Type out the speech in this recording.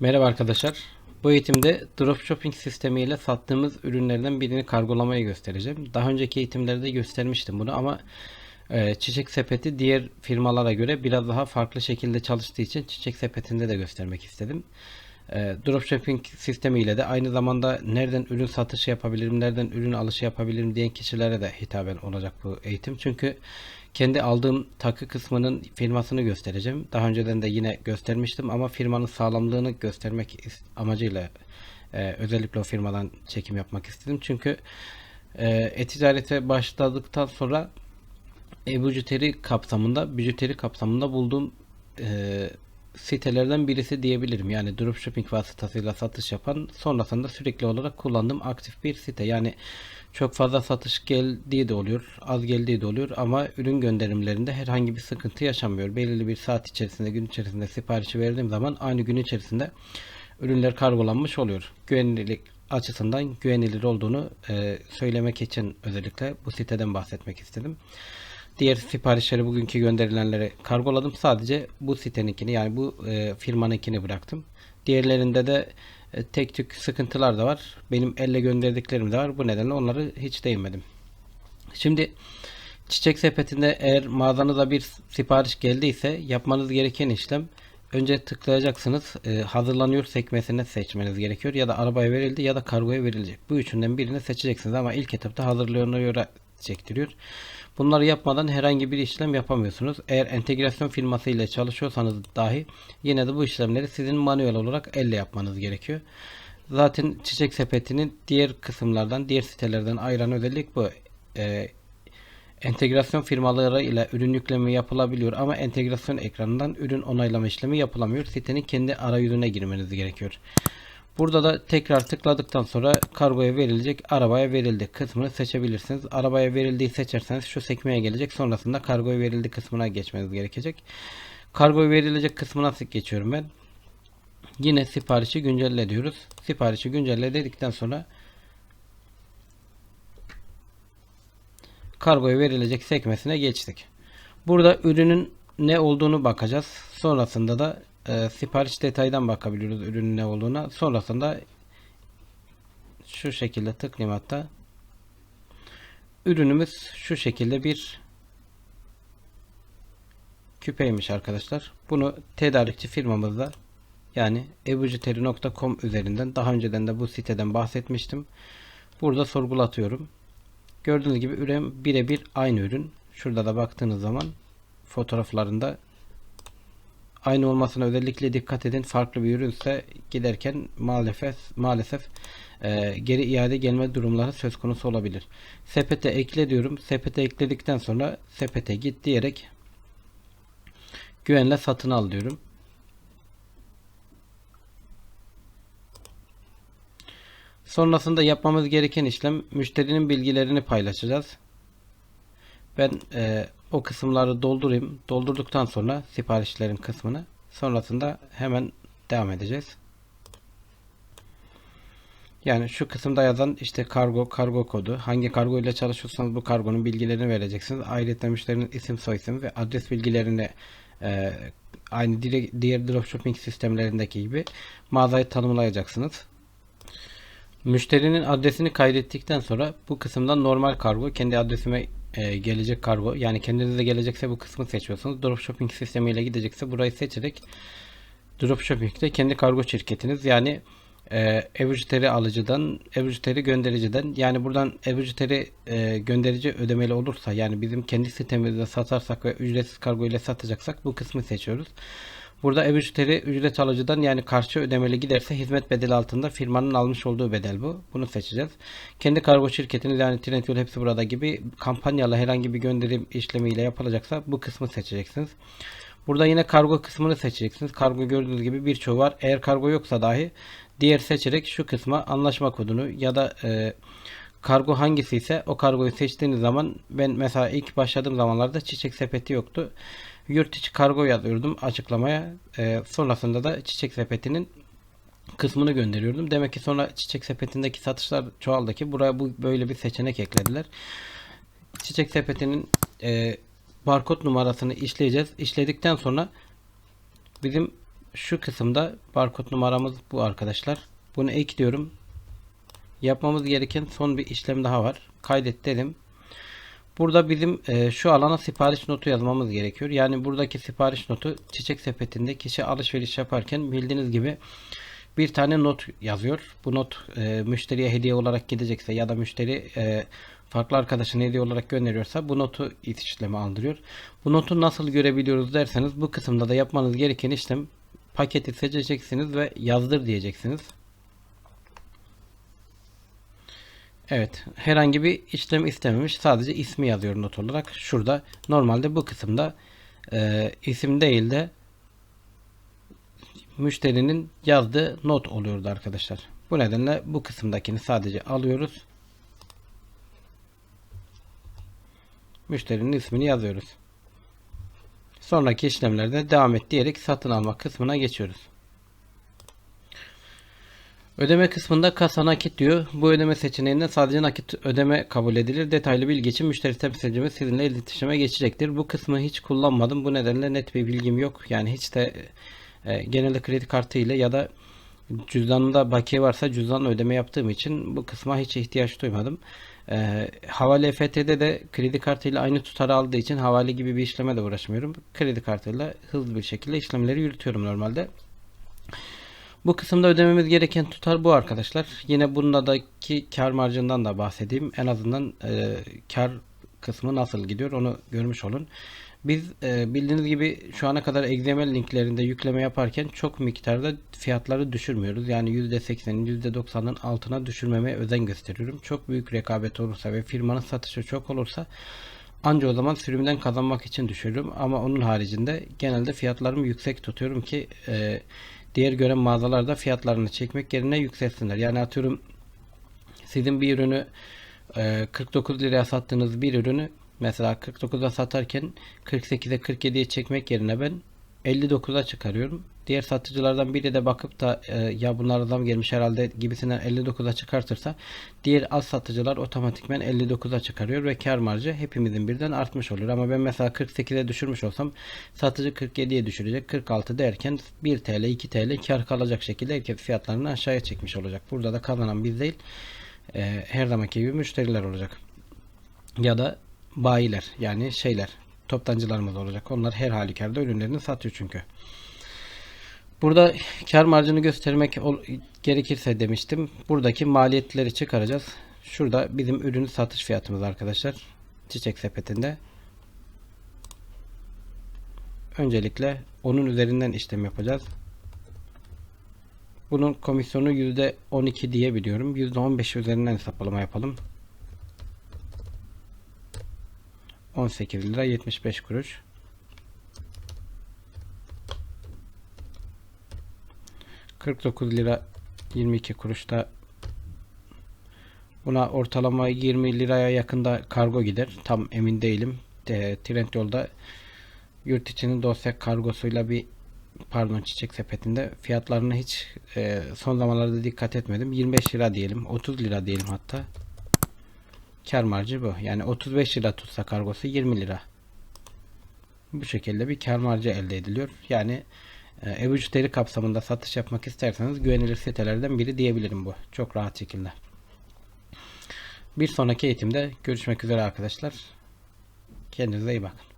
Merhaba arkadaşlar. Bu eğitimde dropshipping sistemiyle sattığımız ürünlerden birini kargolamayı göstereceğim. Daha önceki eğitimlerde göstermiştim bunu ama e, Çiçek Sepeti diğer firmalara göre biraz daha farklı şekilde çalıştığı için Çiçek Sepeti'nde de göstermek istedim. E, dropshipping sistemiyle de aynı zamanda nereden ürün satışı yapabilirim, nereden ürün alışı yapabilirim diyen kişilere de hitaben olacak bu eğitim. Çünkü kendi aldığım takı kısmının firmasını göstereceğim. Daha önceden de yine göstermiştim ama firmanın sağlamlığını göstermek amacıyla e, özellikle o firmadan çekim yapmak istedim. Çünkü e, e-ticarete başladıktan sonra e-bujuteri kapsamında, bujuteri kapsamında bulduğum e, sitelerden birisi diyebilirim. Yani dropshipping vasıtasıyla satış yapan sonrasında sürekli olarak kullandığım aktif bir site. Yani çok fazla satış geldiği de oluyor, az geldiği de oluyor ama ürün gönderimlerinde herhangi bir sıkıntı yaşanmıyor. Belirli bir saat içerisinde, gün içerisinde siparişi verdiğim zaman aynı gün içerisinde ürünler kargolanmış oluyor. Güvenilirlik açısından güvenilir olduğunu e, söylemek için özellikle bu siteden bahsetmek istedim. Diğer siparişleri bugünkü gönderilenleri kargoladım. Sadece bu siteninkini yani bu e, firmanınkini bıraktım. Diğerlerinde de e, tek tük sıkıntılar da var. Benim elle gönderdiklerim de var. Bu nedenle onları hiç değinmedim. Şimdi çiçek sepetinde eğer mağazanıza bir sipariş geldiyse yapmanız gereken işlem önce tıklayacaksınız. E, hazırlanıyor sekmesini seçmeniz gerekiyor. Ya da arabaya verildi ya da kargoya verilecek. Bu üçünden birini seçeceksiniz ama ilk etapta hazırlanıyor çektiriyor. Bunları yapmadan herhangi bir işlem yapamıyorsunuz. Eğer entegrasyon firması ile çalışıyorsanız dahi yine de bu işlemleri sizin manuel olarak elle yapmanız gerekiyor. Zaten çiçek sepetinin diğer kısımlardan, diğer sitelerden ayıran özellik bu. Ee, entegrasyon firmaları ile ürün yükleme yapılabiliyor ama entegrasyon ekranından ürün onaylama işlemi yapılamıyor. Sitenin kendi arayüzüne girmeniz gerekiyor. Burada da tekrar tıkladıktan sonra kargoya verilecek arabaya verildi kısmını seçebilirsiniz. Arabaya verildiği seçerseniz şu sekmeye gelecek. Sonrasında kargoya verildi kısmına geçmeniz gerekecek. Kargoya verilecek kısmına geçiyorum ben. Yine siparişi güncelle diyoruz. Siparişi güncelle dedikten sonra kargoya verilecek sekmesine geçtik. Burada ürünün ne olduğunu bakacağız. Sonrasında da e, sipariş detaydan bakabiliyoruz ürünün ne olduğuna. Sonrasında şu şekilde tıklayayım hatta. Ürünümüz şu şekilde bir küpeymiş arkadaşlar. Bunu tedarikçi firmamızda yani ebujiteri.com üzerinden daha önceden de bu siteden bahsetmiştim. Burada sorgulatıyorum. Gördüğünüz gibi ürün birebir aynı ürün. Şurada da baktığınız zaman fotoğraflarında aynı olmasına özellikle dikkat edin. Farklı bir ürünse giderken maalesef maalesef e, geri iade gelme durumları söz konusu olabilir. Sepete ekle diyorum. Sepete ekledikten sonra sepete git diyerek güvenle satın al diyorum. Sonrasında yapmamız gereken işlem müşterinin bilgilerini paylaşacağız. Ben e, o kısımları doldurayım. Doldurduktan sonra siparişlerin kısmını sonrasında hemen devam edeceğiz. Yani şu kısımda yazan işte kargo, kargo kodu. Hangi kargo ile çalışıyorsanız bu kargonun bilgilerini vereceksiniz. Ayrıca müşterinin isim, soyisim ve adres bilgilerini e, aynı diğer dropshipping sistemlerindeki gibi mağazayı tanımlayacaksınız. Müşterinin adresini kaydettikten sonra bu kısımdan normal kargo kendi adresime e, gelecek kargo yani kendinize gelecekse bu kısmı seçiyorsunuz. Dropshipping sistemiyle gidecekse burayı seçerek Dropshipping'de kendi kargo şirketiniz yani e, Evujiteri alıcıdan, Evujiteri göndericiden yani buradan Evujiteri e, gönderici ödemeli olursa yani bizim kendi sitemizde satarsak ve ücretsiz kargo ile satacaksak bu kısmı seçiyoruz. Burada ev ücret alıcıdan yani karşı ödemeli giderse hizmet bedeli altında firmanın almış olduğu bedel bu. Bunu seçeceğiz. Kendi kargo şirketiniz yani Trendyol hepsi burada gibi kampanyalı herhangi bir gönderim işlemiyle yapılacaksa bu kısmı seçeceksiniz. Burada yine kargo kısmını seçeceksiniz. Kargo gördüğünüz gibi birçoğu var. Eğer kargo yoksa dahi diğer seçerek şu kısma anlaşma kodunu ya da e, kargo hangisi ise o kargoyu seçtiğiniz zaman ben mesela ilk başladığım zamanlarda çiçek sepeti yoktu. Yurt içi kargo yazıyordum açıklamaya. Ee, sonrasında da çiçek sepetinin kısmını gönderiyordum. Demek ki sonra çiçek sepetindeki satışlar çoğaldı ki buraya bu böyle bir seçenek eklediler. Çiçek sepetinin e, barkod numarasını işleyeceğiz. İşledikten sonra bizim şu kısımda barkod numaramız bu arkadaşlar. Bunu ekliyorum. Yapmamız gereken son bir işlem daha var. Kaydet dedim. Burada bizim e, şu alana sipariş notu yazmamız gerekiyor. Yani buradaki sipariş notu çiçek sepetinde kişi alışveriş yaparken bildiğiniz gibi bir tane not yazıyor. Bu not e, müşteriye hediye olarak gidecekse ya da müşteri e, farklı arkadaşına hediye olarak gönderiyorsa bu notu işleme aldırıyor. Bu notu nasıl görebiliyoruz derseniz bu kısımda da yapmanız gereken işlem paketi seçeceksiniz ve yazdır diyeceksiniz. Evet. Herhangi bir işlem istememiş. Sadece ismi yazıyor not olarak. Şurada normalde bu kısımda e, isim değil de müşterinin yazdığı not oluyordu arkadaşlar. Bu nedenle bu kısımdakini sadece alıyoruz. Müşterinin ismini yazıyoruz. Sonraki işlemlerde devam et diyerek satın alma kısmına geçiyoruz. Ödeme kısmında kasa nakit diyor. Bu ödeme seçeneğinde sadece nakit ödeme kabul edilir. Detaylı bilgi için müşteri temsilcimiz sizinle iletişime geçecektir. Bu kısmı hiç kullanmadım. Bu nedenle net bir bilgim yok. Yani hiç de e, genelde kredi kartı ile ya da cüzdanında bakiye varsa cüzdanla ödeme yaptığım için bu kısma hiç ihtiyaç duymadım. E, havale EFT'de de kredi kartıyla aynı tutarı aldığı için havale gibi bir işleme de uğraşmıyorum. Kredi kartıyla hızlı bir şekilde işlemleri yürütüyorum normalde. Bu kısımda ödememiz gereken tutar bu arkadaşlar. Yine bundaki kar marjından da bahsedeyim. En azından e, kar kısmı nasıl gidiyor onu görmüş olun. Biz e, bildiğiniz gibi şu ana kadar XML linklerinde yükleme yaparken çok miktarda fiyatları düşürmüyoruz. Yani %80'in %90'ın altına düşürmemeye özen gösteriyorum. Çok büyük rekabet olursa ve firmanın satışı çok olursa anca o zaman sürümden kazanmak için düşürüyorum. Ama onun haricinde genelde fiyatlarımı yüksek tutuyorum ki e, diğer gören mağazalarda fiyatlarını çekmek yerine yükselsinler. Yani atıyorum sizin bir ürünü e, 49 liraya sattığınız bir ürünü mesela 49'a satarken 48'e 47'ye çekmek yerine ben 59'a çıkarıyorum. Diğer satıcılardan biri de bakıp da e, ya bunlar zam gelmiş herhalde gibisinden 59'a çıkartırsa diğer az satıcılar otomatikmen 59'a çıkarıyor ve kar marjı hepimizin birden artmış oluyor. Ama ben mesela 48'e düşürmüş olsam satıcı 47'ye düşürecek 46 derken 1 TL 2 TL kar kalacak şekilde herkes fiyatlarını aşağıya çekmiş olacak. Burada da kazanan biz değil e, her zamanki gibi müşteriler olacak. Ya da bayiler yani şeyler toptancılarımız olacak. Onlar her halükarda ürünlerini satıyor çünkü. Burada kar marjını göstermek gerekirse demiştim. Buradaki maliyetleri çıkaracağız. Şurada bizim ürünü satış fiyatımız arkadaşlar. Çiçek sepetinde. Öncelikle onun üzerinden işlem yapacağız. Bunun komisyonu %12 diye biliyorum. %15 üzerinden hesaplama yapalım. 18 lira 75 kuruş. ...49 lira 22 kuruşta... ...buna ortalama 20 liraya yakında kargo gider. Tam emin değilim. E, Trendyol'da... ...yurt içinin dosya kargosuyla bir... ...pardon çiçek sepetinde... ...fiyatlarına hiç e, son zamanlarda dikkat etmedim. 25 lira diyelim. 30 lira diyelim hatta. Kar marjı bu. Yani 35 lira tutsa kargosu 20 lira. Bu şekilde bir kar marjı elde ediliyor. Yani e, Ebu Cüteri kapsamında satış yapmak isterseniz güvenilir sitelerden biri diyebilirim bu. Çok rahat şekilde. Bir sonraki eğitimde görüşmek üzere arkadaşlar. Kendinize iyi bakın.